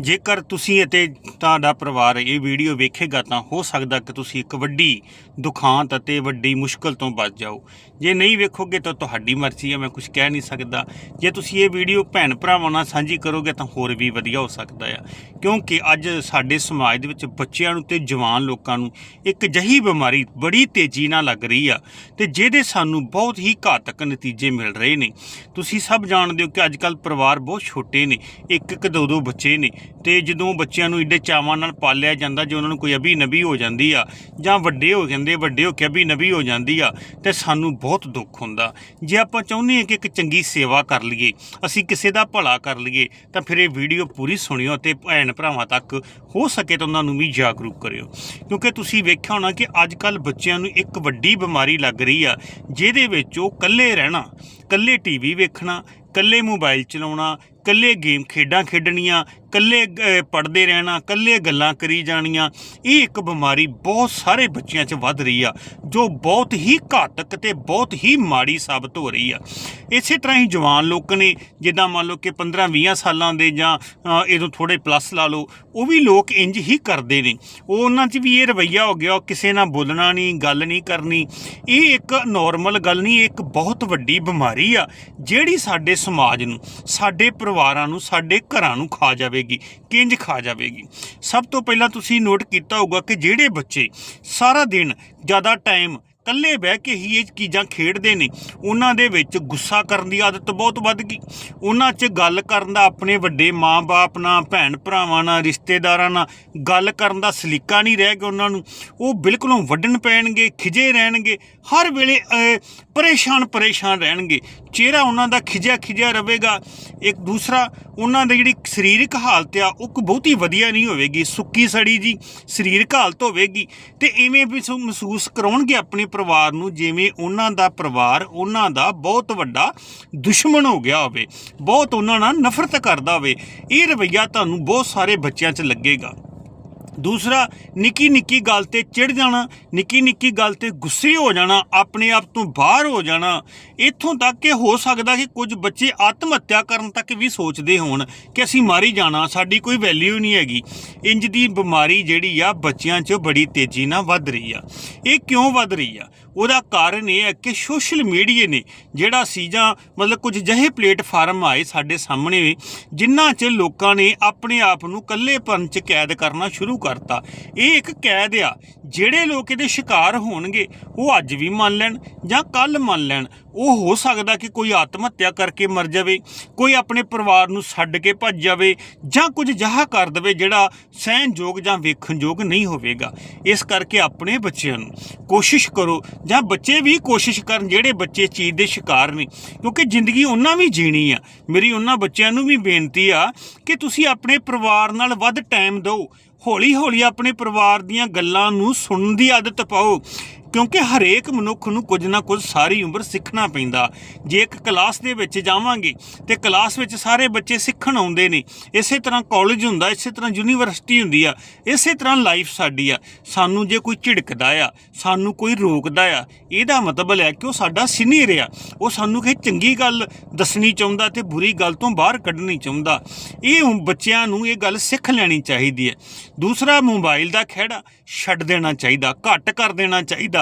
ਜੇਕਰ ਤੁਸੀਂ ਅਤੇ ਤੁਹਾਡਾ ਪਰਿਵਾਰ ਇਹ ਵੀਡੀਓ ਵੇਖੇਗਾ ਤਾਂ ਹੋ ਸਕਦਾ ਕਿ ਤੁਸੀਂ ਇੱਕ ਵੱਡੀ ਦੁਖਾਂਤ ਅਤੇ ਵੱਡੀ ਮੁਸ਼ਕਲ ਤੋਂ ਬਚ ਜਾਓ। ਜੇ ਨਹੀਂ ਵੇਖੋਗੇ ਤਾਂ ਤੁਹਾਡੀ ਮਰਜ਼ੀ ਹੈ ਮੈਂ ਕੁਝ ਕਹਿ ਨਹੀਂ ਸਕਦਾ। ਜੇ ਤੁਸੀਂ ਇਹ ਵੀਡੀਓ ਭੈਣ ਭਰਾਵਾਂ ਨਾਲ ਸਾਂਝੀ ਕਰੋਗੇ ਤਾਂ ਹੋਰ ਵੀ ਵਧੀਆ ਹੋ ਸਕਦਾ ਆ। ਕਿਉਂਕਿ ਅੱਜ ਸਾਡੇ ਸਮਾਜ ਦੇ ਵਿੱਚ ਬੱਚਿਆਂ ਨੂੰ ਤੇ ਜਵਾਨ ਲੋਕਾਂ ਨੂੰ ਇੱਕ ਜਹੀ ਬਿਮਾਰੀ ਬੜੀ ਤੇਜ਼ੀ ਨਾਲ ਲੱਗ ਰਹੀ ਆ ਤੇ ਜਿਹਦੇ ਸਾਨੂੰ ਬਹੁਤ ਹੀ ਘਾਤਕ ਨਤੀਜੇ ਮਿਲ ਰਹੇ ਨੇ। ਤੁਸੀਂ ਸਭ ਜਾਣਦੇ ਹੋ ਕਿ ਅੱਜ ਕੱਲ ਪਰਿਵਾਰ ਬਹੁਤ ਛੋਟੇ ਨੇ ਇੱਕ ਇੱਕ ਦੋ ਦੋ ਬੱਚੇ ਨੇ ਤੇ ਜਦੋਂ ਬੱਚਿਆਂ ਨੂੰ ਇੱਡੇ ਚਾਵਾਂ ਨਾਲ ਪਾਲਿਆ ਜਾਂਦਾ ਜੇ ਉਹਨਾਂ ਨੂੰ ਕੋਈ ਅਭੀ ਨਬੀ ਹੋ ਜਾਂਦੀ ਆ, ਜਾਂ ਵੱਡੇ ਹੋ ਜਾਂਦੇ, ਵੱਡੇ ਹੋ ਕੇ ਅਭੀ ਨਬੀ ਹੋ ਜਾਂਦੀ ਆ, ਤੇ ਸਾਨੂੰ ਬਹੁਤ ਦੁੱਖ ਹੁੰਦਾ। ਜੇ ਆਪਾਂ ਚਾਹੁੰਦੇ ਹਾਂ ਕਿ ਇੱਕ ਚੰਗੀ ਸੇਵਾ ਕਰ ਲਈਏ, ਅਸੀਂ ਕਿਸੇ ਦਾ ਭਲਾ ਕਰ ਲਈਏ, ਤਾਂ ਫਿਰ ਇਹ ਵੀਡੀਓ ਪੂਰੀ ਸੁਣਿਓ ਤੇ ਭੈਣ ਭਰਾਵਾਂ ਤੱਕ ਹੋ ਸਕੇ ਤਾਂ ਉਹਨਾਂ ਨੂੰ ਵੀ ਜਾਗਰੂਕ ਕਰਿਓ। ਕਿਉਂਕਿ ਤੁਸੀਂ ਵੇਖਿਆ ਹੋਣਾ ਕਿ ਅੱਜ ਕੱਲ ਬੱਚਿਆਂ ਨੂੰ ਇੱਕ ਵੱਡੀ ਬਿਮਾਰੀ ਲੱਗ ਰਹੀ ਆ, ਜਿਹਦੇ ਵਿੱਚ ਉਹ ਇਕੱਲੇ ਰਹਿਣਾ, ਇਕੱਲੇ ਟੀਵੀ ਵੇਖਣਾ, ਇਕੱਲੇ ਮੋਬਾਈਲ ਚਲਾਉਣਾ, ਇਕੱਲੇ ਗੇਮ ਖੇਡਾਂ ਖੇਡਣੀਆਂ ਇਕੱਲੇ ਅਹ, ਪੜ੍ਹਦੇ ਰਹਿਣਾ ਇਕੱਲੇ ਗੱਲਾਂ ਕਰੀ ਜਾਣੀਆਂ ਇਹ ਇੱਕ ਬਿਮਾਰੀ ਬਹੁਤ ਸਾਰੇ ਬੱਚਿਆਂ 'ਚ ਵੱਧ ਰਹੀ ਆ ਜੋ ਬਹੁਤ ਹੀ ਘਾਤਕ ਤੇ ਬਹੁਤ ਹੀ ਮਾੜੀ ਸਾਬਤ ਹੋ ਰਹੀ ਆ। ਇਸੇ ਤਰ੍ਹਾਂ ਹੀ ਜਵਾਨ ਲੋਕ ਨੇ ਜਿੱਦਾਂ ਮੰਨ ਲਓ ਕਿ 15-20 ਸਾਲਾਂ ਦੇ ਜਾਂ ਅ, ਇਹਦੋਂ ਥੋੜੇ ਪਲੱਸ ਲਾ ਲਓ ਉਹ ਵੀ ਲੋਕ ਇੰਜ ਹੀ ਕਰਦੇ ਨੇ। ਉਹ ਉਹਨਾਂ 'ਚ ਵੀ ਇਹ ਰਵੱਈਆ ਹੋ ਗਿਆ ਉਹ ਕਿਸੇ ਨਾਲ ਬੋਲਣਾ ਨਹੀਂ ਗੱਲ ਨਹੀਂ ਕਰਨੀ। ਇਹ ਇੱਕ ਨਾਰਮਲ ਗੱਲ ਨਹੀਂ ਇੱਕ ਬਹੁਤ ਵੱਡੀ ਬਿਮਾਰੀ ਆ ਜਿਹੜੀ ਸਾਡੇ ਸਮਾਜ ਨੂੰ ਸਾਡੇ ਪਰਿਵਾਰਾਂ ਨੂੰ ਸਾਡੇ ਘਰਾਂ ਨੂੰ ਖਾ ਜਾਵੇ ਜਾਵੇਗੀ, ਕਿੰਜ ਖਾ ਜਾਵੇਗੀ। ਸਭ ਤੋਂ ਪਹਿਲਾਂ ਤੁਸੀਂ ਨੋਟ ਕੀਤਾ ਹੋਊਗਾ ਕਿ ਜਿਹੜੇ ਬੱਚੇ ਸਾਰਾ ਦਿਨ ਜ਼ਿਆਦਾ ਟਾਈਮ ਇਕੱਲੇ ਬਹਿ ਕੇ ਹੀ ਇਹ ਚੀਜ਼ਾਂ ਖੇਡਦੇ ਨੇ, ਉਹਨਾਂ ਦੇ ਵਿੱਚ ਗੁੱਸਾ ਕਰਨ ਦੀ ਆਦਤ ਬਹੁਤ ਵੱਧ ਗਈ। ਉਹਨਾਂ 'ਚ ਗੱਲ ਕਰਨ ਦਾ ਆਪਣੇ ਵੱਡੇ ਮਾਂ-ਬਾਪ ਨਾਲ ਭੈਣ ਭਰਾਵਾਂ ਨਾਲ, ਰਿਸ਼ਤੇਦਾਰਾਂ ਨਾਲ ਗੱਲ ਕਰਨ ਦਾ ਸਲੀਕਾ ਨਹੀਂ ਰਹਿ ਗਿਆ ਉਹਨਾਂ ਨੂੰ। ਉਹ ਬਿਲਕੁਲੋਂ ਵੱਢਣ ਪੈਣਗੇ, ਖਿਜੇ ਰਹਿਣਗੇ, ਹਰ ਵੇਲੇ ਪਰੇਸ਼ਾਨ ਪਰੇਸ਼ਾਨ ਰਹਿਣਗੇ। ਚਿਹਰਾ ਉਹਨਾਂ ਦਾ ਖਿਜਿਆ ਖਿਜਿਆ ਰਹੇਗਾ। ਇੱਕ ਦੂਸਰਾ, ਉਹਨਾਂ ਦੀ ਜਿਹੜੀ ਸਰੀਰਕ ਹਾਲਤ ਆ, ਉਹ ਕੋਈ ਬਹੁਤੀ ਵਧੀਆ ਨਹੀਂ ਹੋਵੇਗੀ। ਸੁੱਕੀ ਸੜੀ ਜੀ ਸਰੀਰਕ ਹਾਲਤ ਹੋਵੇਗੀ। ਤੇ ਇਵੇਂ ਵੀ ਸੋ ਮਹਿਸੂਸ ਕਰਾਉਣਗੇ ਆਪਣੇ ਪਰਿਵਾਰ ਨੂੰ, ਜਿਵੇਂ ਉਹਨਾਂ ਦਾ ਪਰਿਵਾਰ ਉਹਨਾਂ ਦਾ ਬਹੁਤ ਵੱਡਾ ਦੁਸ਼ਮਣ ਹੋ ਗਿਆ ਹੋਵੇ। ਬਹੁਤ ਉਹਨਾਂ ਨਾਲ ਨਫ਼ਰਤ ਕਰਦਾ ਹੋਵੇ। ਇਹ ਰਵੱਈਆ ਤੁਹਾਨੂੰ ਬਹੁਤ ਸਾਰੇ ਬੱਚਿਆਂ 'ਚ ਲੱਗੇਗਾ। ਦੂਸਰਾ, ਨਿੱਕੀ ਨਿੱਕੀ ਗੱਲ ਤੇ ਚਿੜ ਜਾਣਾ, ਨਿੱਕੀ ਨਿੱਕੀ ਗੱਲ ਤੇ ਗੁੱਸੇ ਹੋ ਜਾਣਾ, ਆਪਣੇ ਆਪ ਤੋਂ ਬਾਹਰ ਹੋ ਜਾਣਾ, ਇੱਥੋਂ ਤੱਕ ਕਿ ਹੋ ਸਕਦਾ ਕਿ ਕੁਝ ਬੱਚੇ ਆਤਮ ਹੱਤਿਆ ਕਰਨ ਤੱਕ ਵੀ ਸੋਚਦੇ ਹੋਣ ਕਿ ਅਸੀਂ ਮਾਰੀ ਜਾਣਾ, ਸਾਡੀ ਕੋਈ ਵੈਲਿਊ ਨਹੀਂ ਹੈਗੀ। ਇੰਜ ਦੀ ਬਿਮਾਰੀ ਜਿਹੜੀ ਆ, ਬੱਚਿਆਂ 'ਚ ਬੜੀ ਤੇਜ਼ੀ ਨਾਲ ਵੱਧ ਰਹੀ ਆ। ਇਹ ਕਿਉਂ ਵੱਧ ਰਹੀ ਆ? ਉਹਦਾ ਕਾਰਨ ਇਹ ਹੈ ਕਿ ਸੋਸ਼ਲ ਮੀਡੀਆ ਨੇ ਜਿਹੜਾ ਸੀਜਾਂ ਮਤਲਬ ਕੁਝ ਜਿਹੇ ਪਲੇਟਫਾਰਮ ਆਏ ਸਾਡੇ ਸਾਹਮਣੇ ਜਿਨ੍ਹਾਂ 'ਚ ਲੋਕਾਂ ਨੇ ਆਪਣੇ ਆਪ ਨੂੰ ਇਕੱਲੇਪਨ 'ਚ ਕੈਦ ਕਰਨਾ ਸ਼ੁਰੂ ਕਰ ਕਰਤਾ ਇਹ ਇੱਕ ਕੈਦ ਆ। ਜਿਹੜੇ ਲੋਕ ਇਹਦੇ ਸ਼ਿਕਾਰ ਹੋਣਗੇ, ਉਹ ਅੱਜ ਵੀ ਮੰਨ ਲੈਣ ਜਾਂ ਕੱਲ ਮੰਨ ਲੈਣ। ਉਹ ਹੋ ਸਕਦਾ ਕਿ ਕੋਈ ਆਤਮ ਹੱਤਿਆ ਕਰਕੇ ਮਰ ਜਾਵੇ, ਕੋਈ ਆਪਣੇ ਪਰਿਵਾਰ ਨੂੰ ਛੱਡ ਕੇ ਭੱਜ ਜਾਵੇ ਜਾਂ ਕੁਝ ਜਹਾ ਕਰ ਦੇਵੇ ਜਿਹੜਾ ਸਹਿਣਯੋਗ ਜਾਂ ਵੇਖਣਯੋਗ ਨਹੀਂ ਹੋਵੇਗਾ। ਇਸ ਕਰਕੇ ਆਪਣੇ ਬੱਚਿਆਂ ਨੂੰ ਕੋਸ਼ਿਸ਼ ਕਰੋ ਜਾਂ ਬੱਚੇ ਵੀ ਕੋਸ਼ਿਸ਼ ਕਰਨ ਜਿਹੜੇ ਬੱਚੇ ਚੀਜ਼ ਦੇ ਸ਼ਿਕਾਰ ਨੇ, ਕਿਉਂਕਿ ਜ਼ਿੰਦਗੀ ਉਹਨਾਂ ਵੀ ਜੀਣੀ ਆ। ਮੇਰੀ ਉਹਨਾਂ ਬੱਚਿਆਂ ਨੂੰ ਵੀ ਬੇਨਤੀ ਆ ਕਿ ਤੁਸੀਂ ਆਪਣੇ ਪਰਿਵਾਰ ਨਾਲ ਵੱਧ ਟਾਈਮ ਦਿਓ। ਹੌਲੀ ਹੌਲੀ ਆਪਣੇ ਪਰਿਵਾਰ ਦੀਆਂ ਗੱਲਾਂ ਨੂੰ ਸੁਣਨ ਦੀ ਆਦਤ ਪਾਓ। ਕਿਉਂਕਿ ਹਰੇਕ ਮਨੁੱਖ ਨੂੰ ਕੁਝ ਨਾ ਕੁਝ ਸਾਰੀ ਉਮਰ ਸਿੱਖਣਾ ਪੈਂਦਾ। ਜੇ ਇੱਕ ਕਲਾਸ ਦੇ ਵਿੱਚ ਜਾਵਾਂਗੇ ਤੇ ਕਲਾਸ ਵਿੱਚ ਸਾਰੇ ਬੱਚੇ ਸਿੱਖਣ ਆਉਂਦੇ ਨੇ। ਇਸੇ ਤਰ੍ਹਾਂ ਕਾਲਜ ਹੁੰਦਾ, ਇਸੇ ਤਰ੍ਹਾਂ ਯੂਨੀਵਰਸਿਟੀ ਹੁੰਦੀ ਆ, ਇਸੇ ਤਰ੍ਹਾਂ ਲਾਈਫ ਸਾਡੀ ਆ। ਸਾਨੂੰ ਜੇ ਕੋਈ ਝਿੜਕਦਾ ਆ, ਸਾਨੂੰ ਕੋਈ ਰੋਕਦਾ ਆ, ਇਹਦਾ ਮਤਲਬ ਹੈ ਕਿ ਉਹ ਸਾਡਾ ਸੀਨੀਅਰ ਆ। ਉਹ ਸਾਨੂੰ ਕਿਸੇ ਚੰਗੀ ਗੱਲ ਦੱਸਣੀ ਚਾਹੁੰਦਾ ਤੇ ਬੁਰੀ ਗੱਲ ਤੋਂ ਬਾਹਰ ਕੱਢਣੀ ਚਾਹੁੰਦਾ। ਇਹ ਹੁਣ ਬੱਚਿਆਂ ਨੂੰ ਇਹ ਗੱਲ ਸਿੱਖ ਲੈਣੀ ਚਾਹੀਦੀ ਹੈ। ਦੂਸਰਾ ਮੋਬਾਈਲ ਦਾ ਖਹਿੜਾ ਛੱਡ ਦੇਣਾ ਚਾਹੀਦਾ, ਘੱਟ ਕਰ ਦੇਣਾ ਚਾਹੀਦਾ।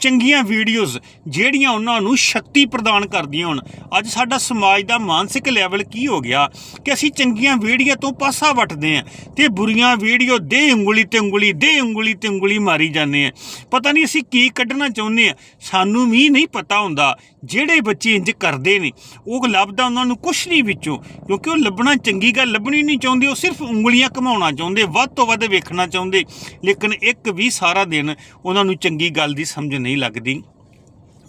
ਚੰਗੀਆਂ ਵੀਡੀਓਜ਼ ਜਿਹੜੀਆਂ ਉਹਨਾਂ ਨੂੰ ਸ਼ਕਤੀ ਪ੍ਰਦਾਨ ਕਰਦੀਆਂ ਹੋਣ। ਅੱਜ ਸਾਡਾ ਸਮਾਜ ਦਾ ਮਾਨਸਿਕ ਲੈਵਲ ਕੀ ਹੋ ਗਿਆ? ਕਿ ਅਸੀਂ ਚੰਗੀਆਂ ਵੀਡੀਓ ਤੋਂ ਪਾਸਾ ਵਟਦੇ ਆਂ ਤੇ ਬੁਰੀਆਂ ਵੀਡੀਓ ਦੇ ਉਂਗਲੀ ਤੇ ਉਂਗਲੀ, ਦੇ ਉਂਗਲੀ ਤੇ ਉਂਗਲੀ ਮਾਰੀ ਜਾਂਦੇ ਆਂ ਪਤਾ ਨਹੀਂ ਅਸੀਂ ਕੀ ਕੱਢਣਾ ਚਾਹੁੰਦੇ ਆਂ ਸਾਨੂੰ ਵੀ ਨਹੀਂ ਪਤਾ ਹੁੰਦਾ ਜਿਹੜੇ ਬੱਚੇ ਇੰਜ ਕਰਦੇ ਨੇ। ਉਹ ਲੱਭਦਾ ਉਹਨਾਂ ਨੂੰ ਕੁਛ ਨਹੀਂ ਵਿੱਚੋਂ, ਕਿਉਂਕਿ ਉਹ ਲੱਭਣਾ ਚੰਗੀ ਗੱਲ ਲੱਭਣੀ ਨਹੀਂ ਚਾਹੁੰਦੇ। ਉਹ ਸਿਰਫ ਉਂਗਲੀਆਂ ਘਮਾਉਣਾ ਚਾਹੁੰਦੇ, ਵੱਧ ਤੋਂ ਵੱਧ ਵੇਖਣਾ ਚਾਹੁੰਦੇ। ਲੇਕਿਨ ਇੱਕ ਵੀ ਸਾਰਾ ਦਿਨ ਉਹਨਾਂ ਨੂੰ ਚੰਗੀ ਗੱਲ ਦੀ ਸਮਝ ਨਹੀਂ ਲੱਗਦੀ।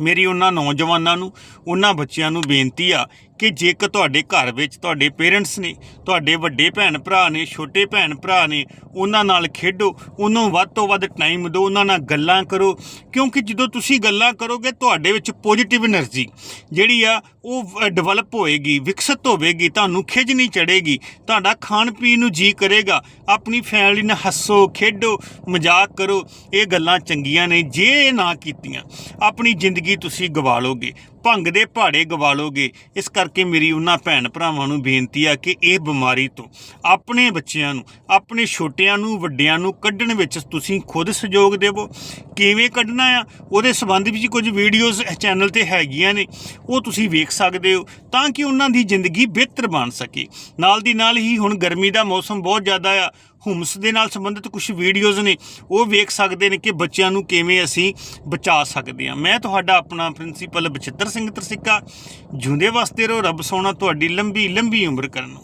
ਮੇਰੀ ਉਹਨਾਂ ਨੌਜਵਾਨਾਂ ਨੂੰ ਉਹਨਾਂ ਬੱਚਿਆਂ ਨੂੰ ਬੇਨਤੀ ਆ ਕਿ ਜੇਕਰ ਤੁਹਾਡੇ ਘਰ ਵਿੱਚ ਤੁਹਾਡੇ ਪੇਰੈਂਟਸ ਨੇ, ਤੁਹਾਡੇ ਵੱਡੇ ਭੈਣ ਭਰਾ ਨੇ, ਛੋਟੇ ਭੈਣ ਭਰਾ ਨੇ, ਉਹਨਾਂ ਨਾਲ ਖੇਡੋ, ਉਹਨੂੰ ਵੱਧ ਤੋਂ ਵੱਧ ਟਾਈਮ ਦਿਓ, ਉਹਨਾਂ ਨਾਲ ਗੱਲਾਂ ਕਰੋ। ਕਿਉਂਕਿ ਜਦੋਂ ਤੁਸੀਂ ਗੱਲਾਂ ਕਰੋਗੇ, ਤੁਹਾਡੇ ਵਿੱਚ ਪੋਜ਼ਿਟਿਵ એનર્ਜੀ ਜਿਹੜੀ ਆ, ਉਹ ਡਿਵੈਲਪ ਹੋਏਗੀ, ਵਿਕਸਿਤ ਹੋਵੇਗੀ, ਤੁਹਾਨੂੰ ਖਿਜ ਨਹੀਂ ਚੜੇਗੀ ਤੁਹਾਡਾ ਖਾਣ ਪੀਣ ਨੂੰ ਜੀ ਕਰੇਗਾ। ਆਪਣੀ ਫੈਮਿਲੀ ਨਾਲ ਹੱਸੋ, ਖੇਡੋ, ਮਜ਼ਾਕ ਕਰੋ, ਇਹ ਗੱਲਾਂ ਚੰਗੀਆਂ ਨੇ, ਜੇ ਇਹ ਨਾ ਕੀਤੀਆਂ, ਆਪਣੀ ਜ਼ਿੰਦਗੀ ਤੁਸੀਂ ਗਵਾ ਲੋਗੇ। ਭੰਗ ਦੇ ਪਹਾੜੇ ਗਵਾ ਲੋਗੇ ਇਸ ਕਰਕੇ ਮੇਰੀ ਉਹਨਾਂ ਭੈਣ ਭਰਾਵਾਂ ਨੂੰ ਬੇਨਤੀ ਆ ਕਿ ਇਹ ਬਿਮਾਰੀ ਤੋਂ ਆਪਣੇ ਬੱਚਿਆਂ ਨੂੰ, ਆਪਣੇ ਛੋਟਿਆਂ ਨੂੰ, ਵੱਡਿਆਂ ਨੂੰ ਕੱਢਣ ਵਿੱਚ ਤੁਸੀਂ ਖੁਦ ਸਹਿਯੋਗ ਦੇਵੋ। ਕਿਵੇਂ ਕੱਢਣਾ ਆ? ਉਹਦੇ ਸੰਬੰਧ ਵਿੱਚ ਕੁਝ ਵੀਡੀਓਜ਼ ਚੈਨਲ ਤੇ ਹੈਗੀਆਂ ਨੇ। ਉਹ ਤੁਸੀਂ ਵੇਖ ਸਕਦੇ ਹੋ, ਤਾਂ ਕਿ ਉਹਨਾਂ ਦੀ ਜ਼ਿੰਦਗੀ ਬਿਹਤਰ ਬਣ ਸਕੇ। ਨਾਲ ਦੀ ਨਾਲ ਹੀ ਹੁਣ ਗਰਮੀ ਦਾ ਮੌਸਮ ਬਹੁਤ ਜ਼ਿਆਦਾ ਆ। ਹੁਮਸ ਦੇ ਨਾਲ ਸੰਬੰਧਿਤ ਕੁਝ ਵੀਡੀਓਜ਼ ਨੇ, ਉਹ ਵੇਖ ਸਕਦੇ ਨੇ ਕਿ ਬੱਚਿਆਂ ਨੂੰ ਕਿਵੇਂ ਅਸੀਂ ਬਚਾ ਸਕਦੇ ਹਾਂ। ਮੈਂ ਤੁਹਾਡਾ ਆਪਣਾ ਪ੍ਰਿੰਸੀਪਲ ਬਚਿੱਤਰ ਸਿੰਘ ਤਰਸਿੱਕਾ ਜੁੰਦੇ ਵਾਸਤੇ ਰਹੋ, ਰੱਬ ਸੋਨਾ ਤੁਹਾਡੀ ਲੰਬੀ ਲੰਬੀ ਉਮਰ ਕਰਨ।